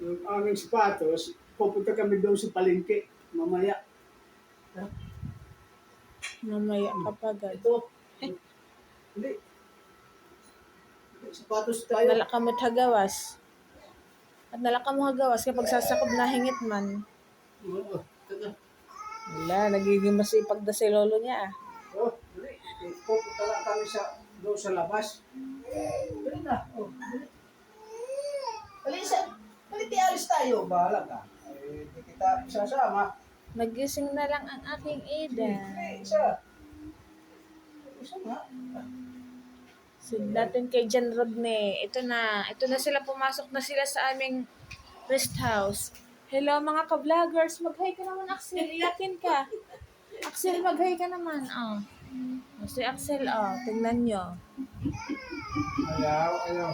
Yung aming sapatos, pupunta kami doon sa palengke mamaya. Mamaya kapag. Ito. Hindi. Sapatos tayo. Nala ka mo hagawas. At nala ka mo hagawas kapag sasakob na hingit man. Oo. Wala, nagiging masipag na si lolo niya ah. Oh, Pupunta lang kami sa doon sa labas. Dali na. Oh, dali. Dali sa. Dali di alis tayo. Bahala ka. Eh, di kita sasama. Nagising na lang ang aking Ida. Eh, isa. Isa nga. So, natin kay Jan Rodney. Ito na. Ito na sila. Pumasok na sila sa aming rest house. Hello mga ka-vloggers. Mag-hi ka naman, Axel. Iyakin ka. Axel, mag-hi ka naman. Oh. Si Axel, oh. Tingnan nyo. Ayaw, ayaw.